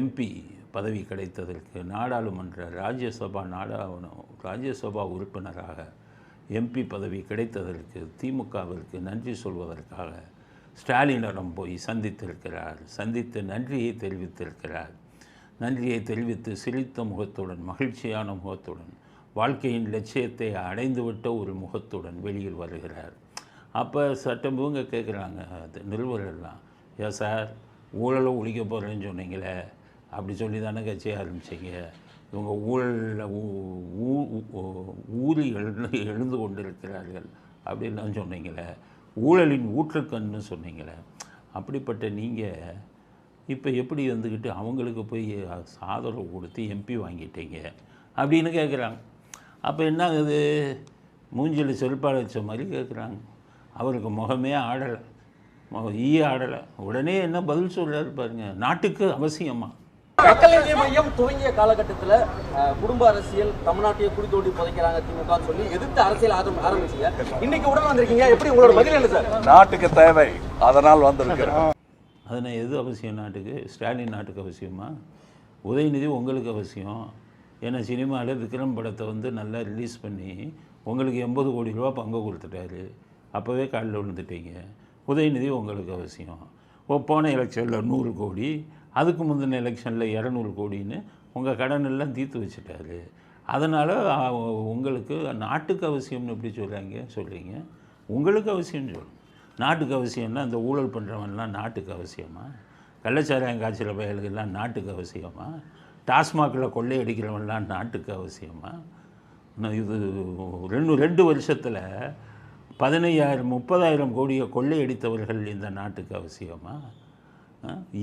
MP பதவி கிடைத்ததற்கு நாடாளுமன்ற ராஜ்யசபா நாடா ராஜ்யசபா உறுப்பினராக எம்பி பதவி கிடைத்ததற்கு திமுகவிற்கு நன்றி சொல்வதற்காக ஸ்டாலினிடம் போய் சந்தித்திருக்கிறார். சந்தித்து நன்றியை தெரிவித்திருக்கிறார். நன்றியை தெரிவித்து சிரித்த முகத்துடன் மகிழ்ச்சியான முகத்துடன் வாழ்க்கையின் லட்சியத்தை அடைந்துவிட்ட ஒரு முகத்துடன் வெளியில் வருகிறார். அப்போ சட்டம் இவங்க கேட்குறாங்க அது நிறுவனம்லாம் ஏன் சார்? ஊழலை ஒழிக்க போகிறேன்னு சொன்னீங்களே. அப்படி சொல்லி தானே கட்சியை ஆரம்பிச்சிங்க? இவங்க ஊழலில் ஊறி எழுந்து எழுந்து கொண்டிருக்கிறார்கள் அப்படின்னு சொன்னீங்களே. ஊழலின் ஊற்றுக்கண்ணு சொன்னீங்களே. அப்படிப்பட்ட நீங்கள் இப்போ எப்படி வந்துக்கிட்டு அவங்களுக்கு போய் ஆதரவு கொடுத்து எம்பி வாங்கிட்டீங்க அப்படின்னு கேட்குறாங்க அப்போ என்ன ஆகுது? மூஞ்சில் செருப்பால் வச்ச மாதிரி கேட்குறாங்க அவருக்கு முகமே ஆடலை. ஈ ஆடலை. உடனே என்ன பதில் சொல்கிறாரு பாருங்கள் நாட்டுக்கு அவசியமாக மக்கள் நீதி மையம் துவங்கிய காலகட்டத்தில் குடும்ப அரசியல் தமிழ்நாட்டையே குடி தோண்டி புதைக்கிறாங்க திமுகன்னு சொல்லி எதிர்த்து அரசியல் ஆரம் ஆரம்பிச்சீங்க. இன்னைக்கு உடன் வந்திருக்கீங்க. எப்படி உங்களோட பதில் என்ன சார்? நாட்டுக்கு தேவை. அதனால் வந்திருக்கிறேன் அதனால் எது அவசியம் நாட்டுக்கு? ஸ்டாலின் நாட்டுக்கு அவசியமா? உதயநிதி உங்களுக்கு அவசியம். ஏன்னா சினிமாவில் விக்ரம் படத்தை வந்து நல்லா ரிலீஸ் பண்ணி உங்களுக்கு எண்பது கோடி ரூபா பங்கு கொடுத்துட்டாரு. அப்போவே காலில் விழுந்துட்டீங்க. உதயநிதி உங்களுக்கு அவசியம். போன எலெக்ஷனில் நூறு கோடி. அதுக்கு முந்தின எலெக்ஷனில் இரநூறு கோடின்னு உங்கள் கடன் எல்லாம் தீர்த்து வச்சுட்டாரு. அதனால் உங்களுக்கு நாட்டுக்கு அவசியம்னு எப்படி சொல்கிறாங்க சொல்கிறீங்க உங்களுக்கு அவசியம்னு சொல்லுங்க நாட்டுக்கு அவசியம்னா இந்த ஊழல் பண்ணுறவன்லாம் நாட்டுக்கு அவசியமா? கள்ளச்சாராயம் காய்ச்சல் பயல்கள்லாம் நாட்டுக்கு அவசியமா? டாஸ்மாகில் கொள்ளையடிக்கிறவன்லாம் நாட்டுக்கு அவசியமா? இது ரெண்டு ரெண்டு வருஷத்தில் பதினையாயிரம் முப்பதாயிரம் கோடியை கொள்ளையடித்தவர்கள் இந்த நாட்டுக்கு அவசியமா?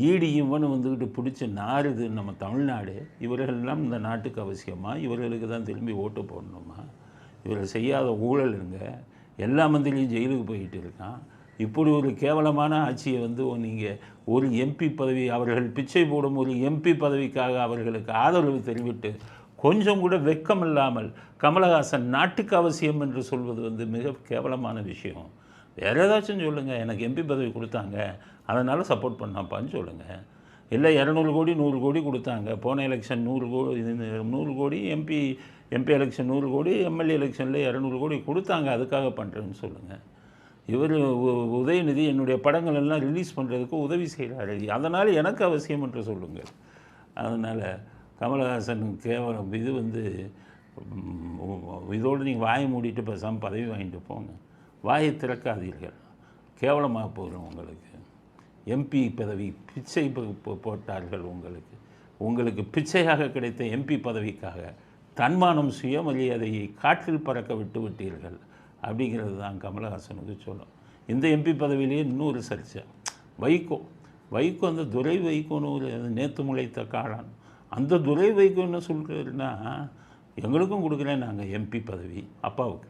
ஈடி இவன் வந்துக்கிட்டு பிடிச்சி நாருது நம்ம தமிழ்நாடு இவர்களெல்லாம் இந்த நாட்டுக்கு அவசியமா? இவர்களுக்கு தான் திரும்பி ஓட்டு போடணுமா? இவர்கள் செய்யாத ஊழலுங்க எல்லா மந்திரியும் ஜெயிலுக்கு போயிட்டு இருக்கான். இப்படி ஒரு கேவலமான ஆட்சியை வந்து நீங்கள் ஒரு எம்பி பதவி அவர்கள் பிச்சை போடும் ஒரு எம்பி பதவிக்காக அவர்களுக்கு ஆதரவு தெரிவித்து கொஞ்சம் கூட வெக்கம் இல்லாமல் கமலஹாசன் நாட்டுக்கு அவசியம் என்று சொல்வது வந்து மிக கேவலமான விஷயம். வேறு ஏதாச்சும் சொல்லுங்கள் எனக்கு எம்பி பதவி கொடுத்தாங்க. அதனால் சப்போர்ட் பண்ணாப்பான்னு சொல்லுங்கள் இல்லை இரநூறு கோடி நூறு கோடி கொடுத்தாங்க. போன எலெக்ஷன் நூறு கோடி நூறு கோடி எம்பி எம்பி எலெக்ஷன் நூறு கோடி எம்எல்ஏ எலெக்ஷனில் இரநூறு கோடி கொடுத்தாங்க. அதுக்காக பண்ணுறேன்னு சொல்லுங்கள் இவர் உதயநிதி என்னுடைய படங்கள் எல்லாம் ரிலீஸ் பண்ணுறதுக்கு உதவி செய்கிறாரு அதனால் எனக்கு அவசியம் என்று சொல்லுங்கள் அதனால் கமலஹாசன் கேவலம் இது வந்து இதோடு நீங்கள் வாயை மூடிட்டு பேசாமல் பதவி வாங்கிட்டு போங்க. வாயை திறக்காதீர்கள். கேவலமாக போயிடும் உங்களுக்கு. எம்பி பதவி பிச்சை போ- போட்டார்கள் உங்களுக்கு. உங்களுக்கு பிச்சையாக கிடைத்த எம்பி பதவிக்காக தன்மானம் சுயமரியாதையை காற்றில் பறக்க விட்டு விட்டீர்கள். அப்படிங்கிறது தான் கமலஹாசனுக்கு சொல்லும் இந்த எம்பி பதவியிலேயே இன்னொரு சர்ச்சை. வைகோ. வைகோ அந்த துரை வைகோன்னு ஒரு நேத்து முளைத்த காளான். அந்த துரை வைகோ என்ன எங்களுக்கும் கொடுக்குறேன் நாங்கள் எம்பி பதவி அப்பாவுக்கு.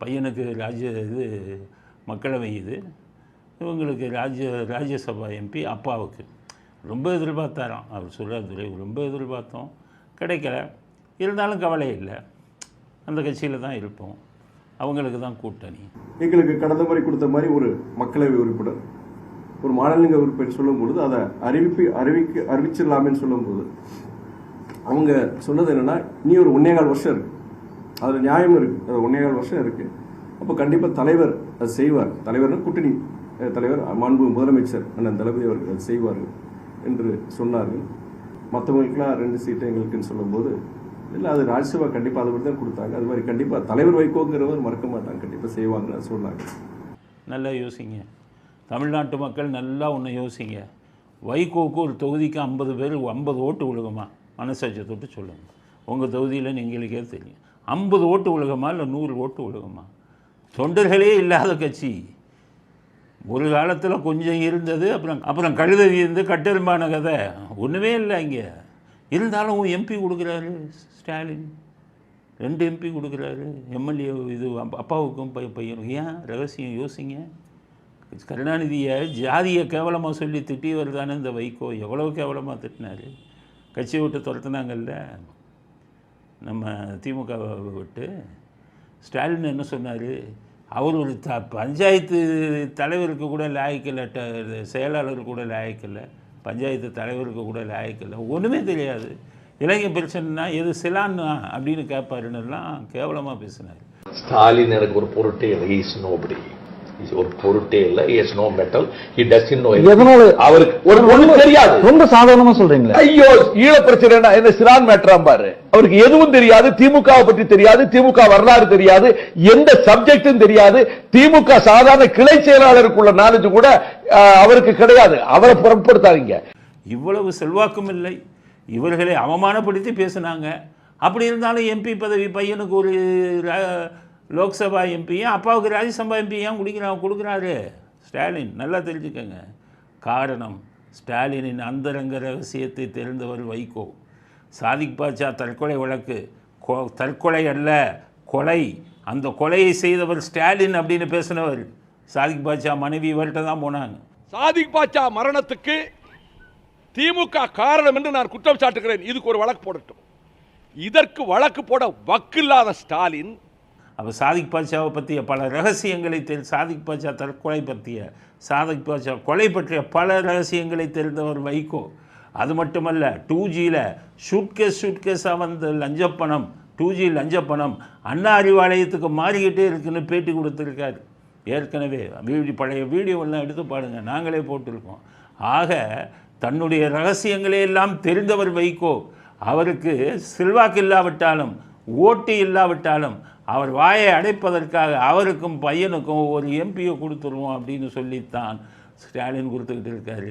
பையனுக்கு ராஜ்ய இது மக்களவை இது இவங்களுக்கு ராஜ்ய ராஜ்யசபா எம்பி அப்பாவுக்கு ரொம்ப எதிர்பார்த்தாராம். அவர் சொல்கிறார் துறை ரொம்ப எதிர்பார்த்தோம். கிடைக்கல. இருந்தாலும் கவலை இல்லை. அந்த கட்சியில் தான் இருப்போம். அவங்களுக்கு தான் கூட்டணி. எங்களுக்கு கடந்த முறை கொடுத்த மாதிரி ஒரு மக்களவை உறுப்பினர் ஒரு மாநிலங்க உறுப்பினர் சொல்லும்பொழுது அதை அறிவிப்பு அறிவிக்க அறிவிச்சிடலாமேன்னு சொல்லும்போது அவங்க சொன்னது என்னன்னா இனி ஒரு ஒன்னேகால் வருஷம் இருக்கு. அதில் நியாயம் இருக்குது அது ஒன்னேகால் வருஷம் இருக்குது அப்போ கண்டிப்பாக தலைவர் அது செய்வார். தலைவர்னா கூட்டணி. தலைவர் மாண்பு முதலமைச்சர் அண்ணன் தளபதி அவர்கள் செய்வார்கள் என்று சொன்னார்கள். மற்றவங்களுக்குலாம் ரெண்டு சீட்டு எங்களுக்குன்னு சொல்லும்போது இல்லை அது ராஜ்யசபா கண்டிப்பாக அதை தான் கொடுத்தாங்க. அது மாதிரி கண்டிப்பாக தலைவர் வைகோங்கிறவர் மறக்க மாட்டாங்க. கண்டிப்பாக செய்வாங்கன்னு சொன்னாங்க. நல்லா யோசிங்க. தமிழ்நாட்டு மக்கள் நல்லா ஒன்று யோசிங்க. வைகோக்கு ஒரு தொகுதிக்கு ஐம்பது பேர் ஐம்பது ஓட்டு விழுகுமா? மனசாட்சியை தொட்டு சொல்லுங்கள் உங்கள் தொகுதியில் நீங்களுக்கே தெரியும். ஐம்பது ஓட்டு விழுகுமா இல்லை நூறு ஓட்டு விழுகுமா? தொண்டர்களே இல்லாத கட்சி. ஒரு காலத்தில் கொஞ்சம் இருந்தது அப்புறம் அப்புறம் கழுதை இருந்து கட்டெரும்பான கதை. ஒன்றுமே இல்லை இங்கே. இருந்தாலும் எம்பி கொடுக்குறாரு ஸ்டாலின். ரெண்டு எம்பி கொடுக்குறாரு எம்எல்ஏ இது அப்பாவுக்கும் பை பையனுக்கும். ஏன்? ரகசியம் யோசிங்க. கருணாநிதியை ஜாதியை கேவலமாக சொல்லி திட்டியவர் தானே இந்த வைகோ. எவ்வளோ கேவலமாக திட்டினாரு. கட்சியை விட்டு துரத்துனாங்கல்ல. நம்ம திமுகவை விட்டு. ஸ்டாலின் என்ன சொன்னார்? அவர் ஒரு த பஞ்சாயத்து தலைவருக்கு கூட லாய்க்கில்லை ட செயலாளருக்கு கூட லாய்க்கில்லை பஞ்சாயத்து தலைவருக்கு கூட லாய்க்கில்லை ஒன்றுமே தெரியாது. இளைஞர் பிரச்சனைனா எது சிலான்னா அப்படின்னு கேட்பாருன்னுலாம் கேவலமாக பேசினார். ஸ்டாலின் எனக்கு ஒரு பொருட்டே இல்லை நோபடி. ஒரு பொருட்டே இல்லை. Is no metal he does in no எதனால? அவருக்கு ஒரு ஒண்ணு தெரியாது. ரொம்ப சாதாரணமா சொல்றீங்களே. ஐயோ ஈழ பிரச்சனை என்ன சிறான் மேட்டராம் பாரு. அவருக்கு எதுவும் தெரியாது. திமுகவை பற்றி தெரியாது. திமுக வரலாறு தெரியாது. எந்த சப்ஜெக்டும் தெரியாது. திமுக சாதாரண கிளை செயலாளருக்குள்ள நாலேஜ் கூட அவருக்கு கிடையாது. அவரை புறப்படுத்தாதீங்க. இவ்வளவு செல்வாக்கும் இல்லை. இவர்களை அவமானப்படுத்தி பேசினாங்க. அப்படி இருந்தாலும் எம்பி பதவி பையனுக்கு ஒரு லோக்சபா எம்பியும் அப்பாவுக்கு ராஜ்யசபா எம்பி ஏன் குடிக்கிறா கொடுக்குறாரு? ஸ்டாலின் நல்லா தெரிஞ்சுக்கோங்க. காரணம் ஸ்டாலினின் அந்தரங்க ரகசியத்தை தெரிந்தவர் வைகோ. சாதிக் பாட்சா தற்கொலை வழக்கு. கொ- தற்கொலை அல்ல கொலை. அந்த கொலையை செய்தவர் ஸ்டாலின் அப்படின்னு பேசினவர். சாதிக் பாட்சா மனைவி இவர்கிட்ட தான் போனாங்க. சாதிக் பாட்சா மரணத்துக்கு திமுக காரணம் என்று நான் குற்றம் சாட்டுகிறேன். இதுக்கு ஒரு வழக்கு போடட்டும். இதற்கு வழக்கு போட வக்கில்லாத ஸ்டாலின் அப்போ சாதிக் பாட்சாவை பற்றிய பல ரகசியங்களை தெரி சாதிக் பாட்சா தற்கொலை பற்றிய சாதிக் பாட்சா கொலை பற்றிய பல ரகசியங்களை தெரிந்தவர் வைகோ. அது மட்டுமல்ல டூ ஜியில் ஷூட்கேஸ் ஷூட்கேஸாக வந்த லஞ்சப்பணம் டூ ஜி லஞ்சப்பணம் அண்ணா அறிவாலயத்துக்கு மாறிக்கிட்டே இருக்குன்னு பேட்டி கொடுத்துருக்காரு. ஏற்கனவே வீடியோ பழைய வீடியோவெல்லாம் எடுத்து பாருங்கள் நாங்களே போட்டிருக்கோம். ஆக தன்னுடைய ரகசியங்களே எல்லாம் தெரிந்தவர் வைகோ. அவருக்கு செல்வாக்கு இல்லாவிட்டாலும் ஓட்டு இல்லாவிட்டாலும் அவர் வாயை அடைப்பதற்காக அவருக்கும் பையனுக்கும் ஒரு எம்பியை கொடுத்துருவோம் அப்படின்னு சொல்லித்தான் ஸ்டாலின் கொடுத்துக்கிட்டு இருக்காரு.